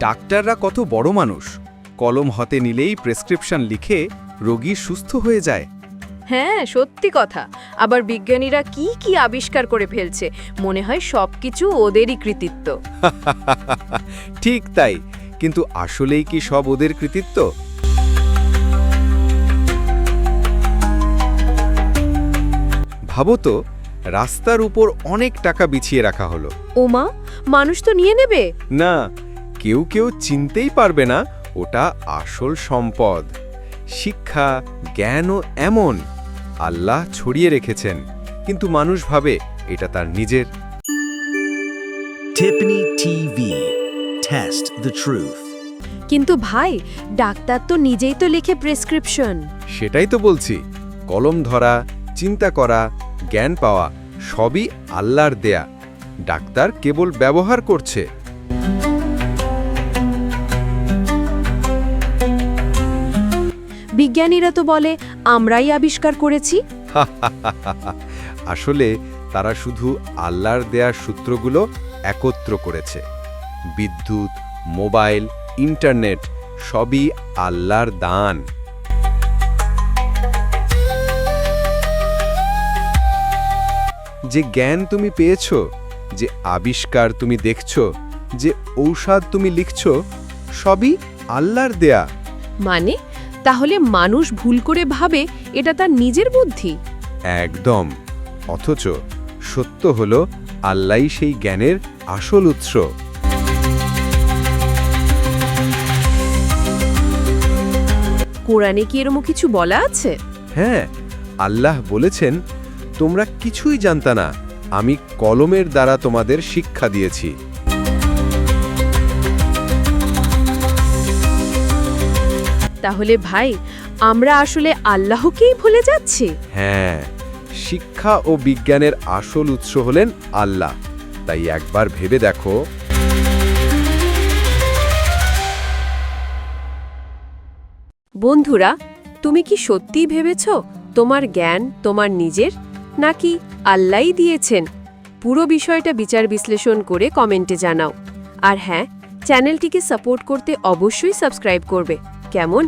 ডাক্তাররা কত বড় মানুষ। কলম হতে নিলেই প্রেসক্রিপশন লিখে রোগী সুস্থ হয়ে যায়। হ্যাঁ সত্যি কথা। আবার বিজ্ঞানীরা কি কি আবিষ্কার করে ফেলছে মনে হয় সবকিছু ওদেরই কৃতিত্ব। ঠিক তাই। কিন্তু আসলেই কি সব ওদের কৃতিত্ব? ভাবো তো রাস্তার উপর অনেক টাকা বিছিয়ে রাখা হলো। ওমা মানুষ তো নিয়ে নেবে? না কেউ কেউ চিনতেই পারবে না ওটা আসল সম্পদ। শিক্ষা জ্ঞানও এমন। আল্লাহ ছড়িয়ে রেখেছেন কিন্তু মানুষ ভাবে এটা তার নিজের। Truth. কিন্তু ভাই ডাক্তার তো নিজেই তো লিখে প্রেসক্রিপশন সেটাই তো বলছি কলম ধরা চিন্তা করা জ্ঞান পাওয়া সবই আল্লাহর দেয়া। ডাক্তার কেবল ব্যবহার করছে। বিজ্ঞানীরা তো বলে আমরাই আবিষ্কার করেছি। আসলে তারা শুধু আল্লাহর দেয়া সূত্রগুলো একত্র করেছে। বিদ্যুৎ মোবাইল ইন্টারনেট সবই আল্লাহর দান। যে জ্ঞান তুমি পেয়েছ যে আবিষ্কার তুমি দেখছ যে ঔষধ তুমি লিখছ সবই আল্লাহর দেয়া। মানে? তাহলে মানুষ ভুল করে ভাবে এটা তার নিজের বুদ্ধি? একদম। অথচ সত্য হল আল্লাহই সেই জ্ঞানের আসল উৎস। কোরআনে কি এরমও কিছু বলা আছে? হ্যাঁ আল্লাহ বলেছেন তোমরা কিছুই জানতা না আমি কলমের দ্বারা তোমাদের শিক্ষা দিয়েছি। তাহলে ভাই আমরা আসলে আল্লাহকেই ভুলে যাচ্ছি? হ্যাঁ শিক্ষা ও বিজ্ঞানের আসল উৎস হলেন আল্লাহ। তাই একবার ভেবে দেখো। বন্ধুরা তুমি কি সত্যিই ভেবেছ তোমার জ্ঞান তোমার নিজের নাকি আল্লাহই দিয়েছেন? পুরো বিষয়টা বিচার বিশ্লেষণ করে কমেন্টে জানাও। আর হ্যাঁ চ্যানেলটিকে সাপোর্ট করতে অবশ্যই সাবস্ক্রাইব করবে। কেমন?